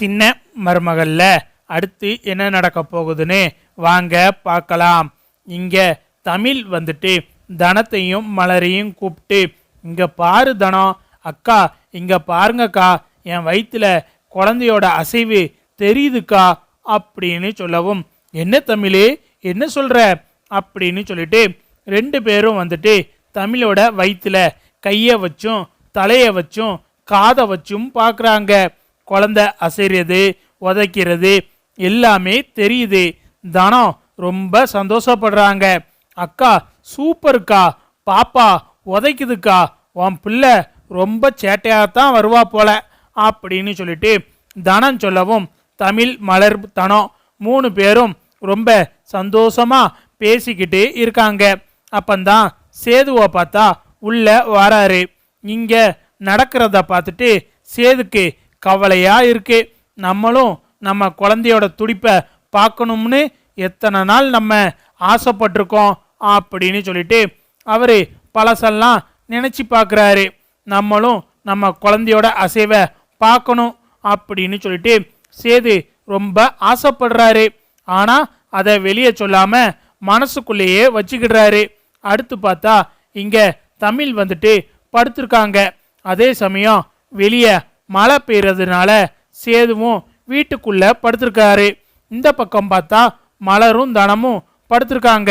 சின்ன மருமகளில் அடுத்து என்ன நடக்க போகுதுன்னு வாங்க பார்க்கலாம். இங்கே தமிழ் வந்துட்டு தனத்தையும் மலரையும் கூப்பிட்டு இங்கே பாரு தனம் அக்கா இங்கே பாருங்கக்கா என் வயிற்றில் குழந்தையோட அசைவு தெரியுதுக்கா அப்படின்னு சொல்லவும் என்ன தமிழே என்ன சொல்கிற அப்படின்னு சொல்லிட்டு ரெண்டு பேரும் வந்துட்டு தமிழோட வயிற்றில் கையை வச்சும் தலையை வச்சும் காதை வச்சும் பார்க்குறாங்க. குழந்தை அசைறது உதைக்கிறது எல்லாமே தெரியுது. தனம் ரொம்ப சந்தோஷப்படுறாங்க. அக்கா சூப்பருக்கா பாப்பா உதைக்குதுக்கா. உன் பிள்ளை ரொம்ப சேட்டையாகத்தான் வருவா போல அப்படின்னு சொல்லிட்டு தனம் சொல்லவும் தமிழ் மலர் தனம் மூணு பேரும் ரொம்ப சந்தோஷமாக பேசிக்கிட்டு இருக்காங்க. அப்பந்தான் சேதுவை பார்த்தா உள்ளே வராரு. இங்கே நடக்கிறத பார்த்துட்டு சேதுக்கு கவலையாக இருக்கு. நம்மளும் நம்ம குழந்தையோட துடிப்பை பார்க்கணும்னு எத்தனை நாள் நம்ம ஆசைப்பட்டிருக்கோம் அப்படின்னு சொல்லிட்டு அவர் பழசெல்லாம் நினச்சி பார்க்குறாரு. நம்மளும் நம்ம குழந்தையோட அசைவை பார்க்கணும் அப்படின்னு சொல்லிட்டு சேது ரொம்ப ஆசைப்படுறாரு. ஆனால் அதை வெளியே சொல்லாமல் மனசுக்குள்ளேயே வச்சுக்கிடுறாரு. அடுத்து பார்த்தா இங்கே தமிழ் வந்துட்டு படுத்திருக்காங்க. அதே சமயம் வெளியே மழை பெய்யறதுனால சேதுவும் வீட்டுக்குள்ளே படுத்திருக்காரு. இந்த பக்கம் பார்த்தா மலரும் தனமும் படுத்திருக்காங்க.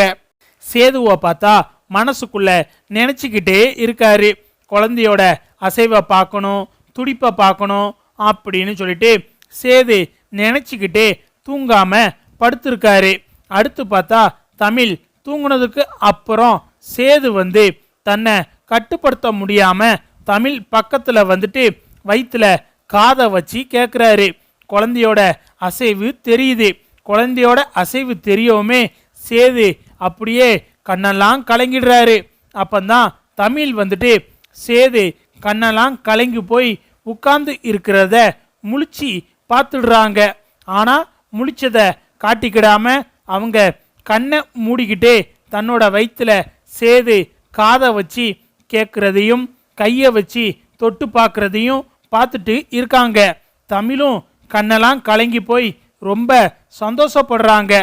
சேதுவை பார்த்தா மனசுக்குள்ளே நினச்சிக்கிட்டே இருக்காரு. குழந்தையோட அசைவை பார்க்கணும் துடிப்பை பார்க்கணும் அப்படின்னு சொல்லிட்டு சேது நினச்சிக்கிட்டே தூங்காமல் படுத்திருக்காரு. அடுத்து பார்த்தா தமிழ் தூங்குனதுக்கு அப்புறம் சேது வந்து தன்னை கட்டுப்படுத்த முடியாமல் தமிழ் பக்கத்தில் வந்துட்டு வயிற்றில் காதை வச்சு கேட்குறாரு குழந்தையோட அசைவு தெரியுது. குழந்தையோட அசைவு தெரியவுமே சேது அப்படியே கண்ணெல்லாம் கலங்கிடுறாரு. அப்பந்தான் தமிழ் வந்துட்டு சேது கண்ணெல்லாம் கலங்கி போய் உட்கார்ந்து இருக்கிறத முழிச்சு பார்த்துடுறாங்க. ஆனால் முழிச்சதை காட்டிக்கிடாம அவங்க கண்ணை மூடிக்கிட்டே தன்னோட வயிற்றில் சேது காதை வச்சு கேட்குறதையும் கையை வச்சு தொட்டு பார்க்குறதையும் பார்த்துட்டு இருக்காங்க. தமிழும் கண்ணெல்லாம் கலங்கி போய் ரொம்ப சந்தோஷப்படுறாங்க.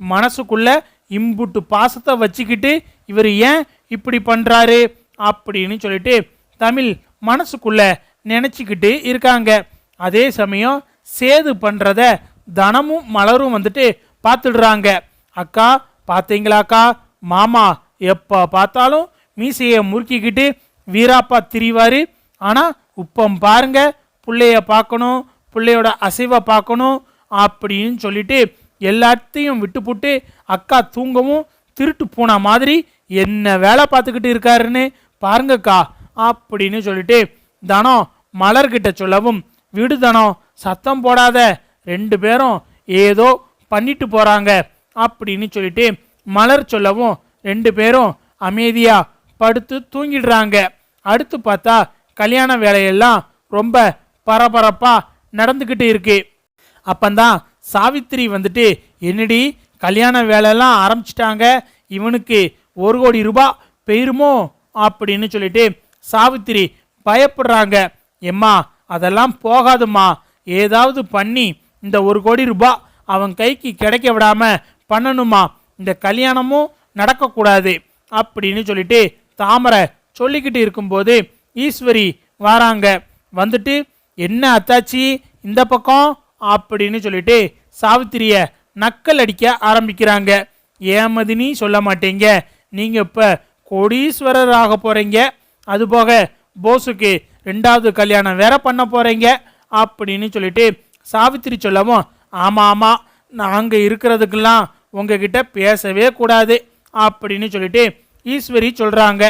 மனசுக்குள்ள இம்புட்டு பாசத்தை வச்சுக்கிட்டு இவர் ஏன் இப்படி பண்ணுறாரு அப்படின்னு சொல்லிட்டு தமிழ் மனசுக்குள்ள நினச்சிக்கிட்டு இருக்காங்க. அதே சமயம் சேது பண்ணுறத தனமும் மலரும் வந்துட்டு பார்த்துடுறாங்க. அக்கா பார்த்தீங்களாக்கா மாமா எப்போ பார்த்தாலும் மீசையை முறுக்கிக்கிட்டு வீராப்பா திரிவார். ஆனால் உப்பம் பாருங்க பிள்ளைய பார்க்கணும் பிள்ளையோட அசைவை பார்க்கணும் அப்படின்னு சொல்லிட்டு எல்லாத்தையும் விட்டுப்புட்டு அக்கா தூங்கவும் திருட்டு போன மாதிரி என்ன வேலை பார்த்துக்கிட்டு இருக்காருன்னு பாருங்கக்கா அப்படின்னு சொல்லிட்டு தனம் மலர்கிட்ட சொல்லவும் விடுதனம் சத்தம் போடாத ரெண்டு பேரும் ஏதோ பண்ணிட்டு போகிறாங்க அப்படின்னு சொல்லிட்டு மலர் சொல்லவும் ரெண்டு பேரும் அமைதியாக படுத்து தூங்கிடுறாங்க. அடுத்து பார்த்தா கல்யாண வேலையெல்லாம் ரொம்ப பரபரப்பாக நடந்துக்கிட்டு இருக்கு. அப்பந்தான் சாவித்திரி வந்துட்டு என்னடி கல்யாண வேலையெல்லாம் ஆரம்பிச்சிட்டாங்க. இவனுக்கு ஒரு கோடி ரூபாய் பெயருமோ? அப்படின்னு சொல்லிட்டு சாவித்திரி பயப்படுறாங்க. எம்மா அதெல்லாம் போகாதும்மா. ஏதாவது பண்ணி இந்த ஒரு கோடி ரூபாய் அவன் கைக்கு கிடைக்க விடாம பண்ணணுமா இந்த கல்யாணமும் நடக்கக்கூடாது. அப்படின்னு சொல்லிட்டு தாமரை சொல்லிக்கிட்டு இருக்கும்போது ஈஸ்வரி வராங்க. வந்துட்டு என்ன அத்தாச்சி இந்த பக்கம்? அப்படின்னு சொல்லிட்டு சாவித்திரிய நக்கல் அடிக்க ஆரம்பிக்கிறாங்க. ஏமதினி சொல்ல மாட்டீங்க. நீங்கள் இப்போ கோடீஸ்வரர் ஆக போகிறீங்க அதுபோக போஸுக்கு ரெண்டாவது கல்யாணம் வேற பண்ண போகிறீங்க அப்படின்னு சொல்லிட்டு சாவித்திரி சொல்லவும் ஆமாம் ஆமாம் நாங்கள் இருக்கிறதுக்கெல்லாம் உங்ககிட்ட பேசவே கூடாது. அப்படின்னு சொல்லிட்டு ஈஸ்வரி சொல்கிறாங்க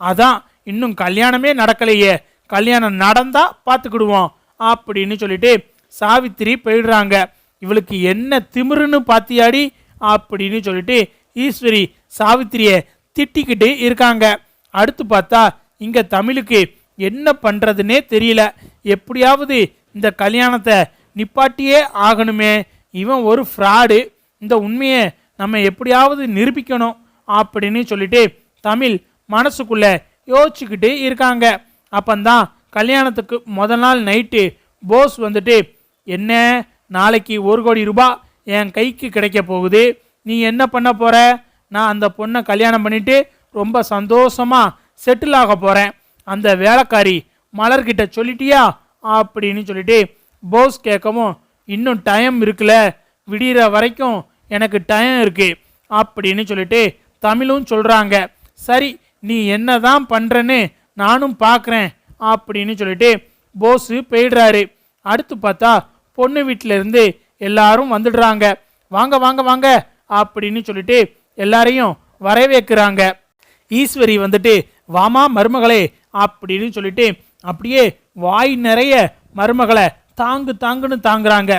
அதான் இன்னும் கல்யாணமே நடக்கலையே. கல்யாணம் நடந்தா பார்த்துக்கிடுவோம் அப்படின்னு சொல்லிட்டு சாவித்திரி போயிடுறாங்க. இவளுக்கு என்ன திமிருன்னு பாத்தியாடி? அப்படின்னு சொல்லிட்டு ஈஸ்வரி சாவித்திரியை திட்டிக்கிட்டு இருக்காங்க. அடுத்து பார்த்தா இங்க தமிழுக்கு என்ன பண்றதுன்னே தெரியல. எப்படியாவது இந்த கல்யாணத்தை நிப்பாட்டியே ஆகணுமே. இவன் ஒரு ஃப்ராடு. இந்த உண்மையை நம்ம எப்படியாவது நிரூபிக்கணும் அப்படின்னு சொல்லிட்டு தமிழ் மனசுக்குள்ள யோசிச்சுக்கிட்டு இருக்காங்க. அப்பந்தான் கல்யாணத்துக்கு முதல் நாள் நைட்டு போஸ் வந்துட்டு என்ன? நாளைக்கு ஒரு கோடி ரூபாய் என் கைக்கு கிடைக்க போகுது. நீ என்ன பண்ண போகிற நான் அந்த பொண்ணை கல்யாணம் பண்ணிவிட்டு ரொம்ப சந்தோஷமாக செட்டில் ஆக போகிறேன் அந்த வேலைக்காரி மலர்கிட்ட சொல்லிட்டியா? அப்படின்னு சொல்லிட்டு போஸ் கேட்கவும் இன்னும் டைம் இருக்குல்ல. விடிகிற வரைக்கும் எனக்கு டைம் இருக்குது அப்படின்னு சொல்லிட்டு தமிழும் சொல்கிறாங்க சரி நீ என்ன தான் பண்ணுறன்னு நானும் பார்க்குறேன் அப்படின்னு சொல்லிட்டு போஸு போயிடுறாரு. அடுத்து பார்த்தா பொண்ணு வீட்டிலேருந்து எல்லாரும் வந்துடுறாங்க. வாங்க வாங்க வாங்க அப்படின்னு சொல்லிட்டு எல்லாரையும் வரவேற்கிறாங்க. ஈஸ்வரி வந்துட்டு வாமா மருமகளே அப்படின்னு சொல்லிட்டு அப்படியே வாய் நிறைய மருமகளை தாங்கு தாங்குன்னு தாங்குறாங்க.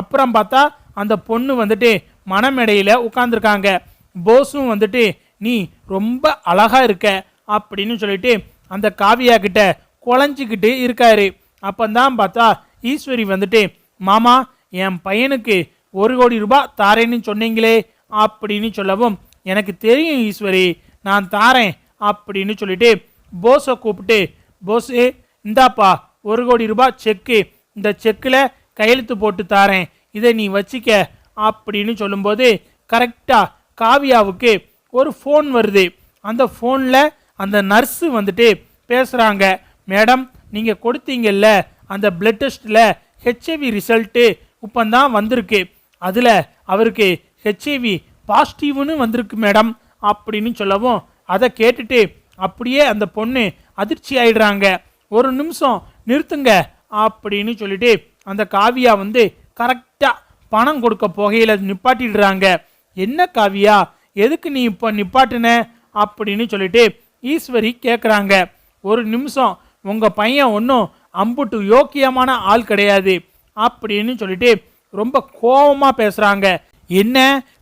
அப்புறம் பார்த்தா அந்த பொண்ணு வந்துட்டு மனமேடையில் உட்காந்துருக்காங்க போஸும் வந்துட்டு நீ ரொம்ப அழகாக இருக்க அப்படின்னு சொல்லிட்டு அந்த காவியா கிட்ட குழஞ்சிக்கிட்டு இருக்காரு. அப்போந்தான் பார்த்தா ஈஸ்வரி வந்துட்டு மாமா என் பையனுக்கு ஒரு கோடி ரூபாய் தாரேன்னு சொன்னீங்களே அப்படின்னு சொல்லவும் எனக்கு தெரியும் ஈஸ்வரி நான் தாரேன் அப்படின்னு சொல்லிட்டு போஸை கூப்பிட்டு போஸு இந்தாப்பா ஒரு கோடி ரூபாய் செக்கு இந்த செக்கில் கையெழுத்து போட்டு தாரேன் இதை நீ வச்சிக்க அப்படின்னு சொல்லும்போது கரெக்டாக காவியாவுக்கு ஒரு ஃபோன் வருது. அந்த ஃபோனில் அந்த நர்ஸு வந்துட்டு பேசுகிறாங்க மேடம் நீங்கள் கொடுத்தீங்கல்ல அந்த பிளட் டெஸ்ட்டில் ஹெச்ஐவி ரிசல்ட்டு இப்போ தான் வந்திருக்கு. அதில் அவருக்கு ஹெச்ஐவி பாசிட்டிவ்னு வந்திருக்கு மேடம் அப்படின்னு சொல்லவும் அதை கேட்டுட்டு அப்படியே அந்த பொண்ணு அதிர்ச்சி ஆயிடுறாங்க. ஒரு நிமிஷம் நிறுத்துங்க அப்படின்னு சொல்லிட்டு அந்த காவியா வந்து கரெக்டாக பணம் கொடுக்க போகையில் நிப்பாட்டிடுறாங்க. என்ன காவியா? எதுக்கு நீ இப்போ நிப்பாட்டின? அப்படின்னு சொல்லிட்டு ஈஸ்வரி கேட்குறாங்க ஒரு நிமிஷம் உங்கள் பையன் ஒன்றும் அம்புட்டு யோக்கியமான ஆள் கிடையாது அப்படின்னு சொல்லிட்டு ரொம்ப கோபமாக பேசுகிறாங்க என்ன?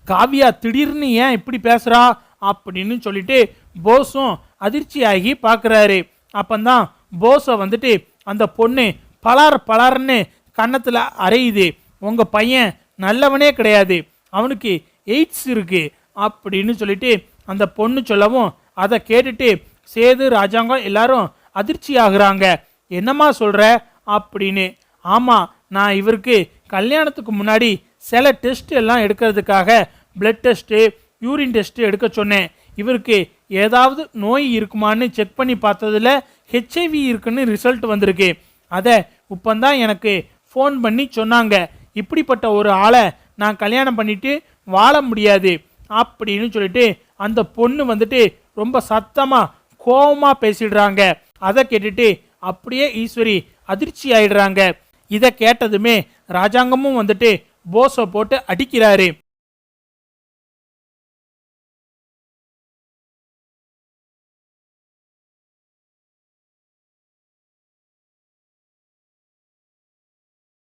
காவியா திடீர்னு ஏன் இப்படி பேசுகிறா அப்படின்னு சொல்லிட்டு போஸும் அதிர்ச்சியாகி பார்க்குறாரு அப்போந்தான் போஸை வந்துட்டு அந்த பொண்ணு பலார் பலார்னு கன்னத்தில் அரையுது உங்கள் பையன் நல்லவனே கிடையாது. அவனுக்கு எய்ட்ஸ் இருக்குது அப்படின்னு சொல்லிட்டு அந்த பொண்ணு சொல்லவும் அதை கேட்டுட்டு சேது ராஜாங்கம் எல்லாரும் அதிர்ச்சி ஆகுறாங்க என்னம்மா சொல்கிற அப்படின்னு. ஆமாம் நான் இவருக்கு கல்யாணத்துக்கு முன்னாடி சில டெஸ்ட் எல்லாம் எடுக்கிறதுக்காக பிளட் டெஸ்ட்டு யூரின் டெஸ்ட்டு எடுக்க சொன்னேன். இவருக்கு ஏதாவது நோய் இருக்குமான்னு செக் பண்ணி பார்த்ததுல ஹெச்ஐவி இருக்குன்னு ரிசல்ட் வந்திருக்கு. அதை இப்போந்தான் எனக்கு ஃபோன் பண்ணி சொன்னாங்க. இப்படிப்பட்ட ஒரு ஆளை நான் கல்யாணம் பண்ணிவிட்டு வாழ முடியாது. அப்படின்னு சொல்லிட்டு அந்த பொண்ணு வந்துட்டு ரொம்ப சத்தமாக கோபமாக பேசிடுறாங்க. அதை கேட்டுட்டு அப்படியே ஈஸ்வரி அதிர்ச்சி ஆயிடுறாங்க. இதை கேட்டதுமே ராஜாங்கமும் வந்துட்டு போஸை போட்டு அடிக்கிறாரு.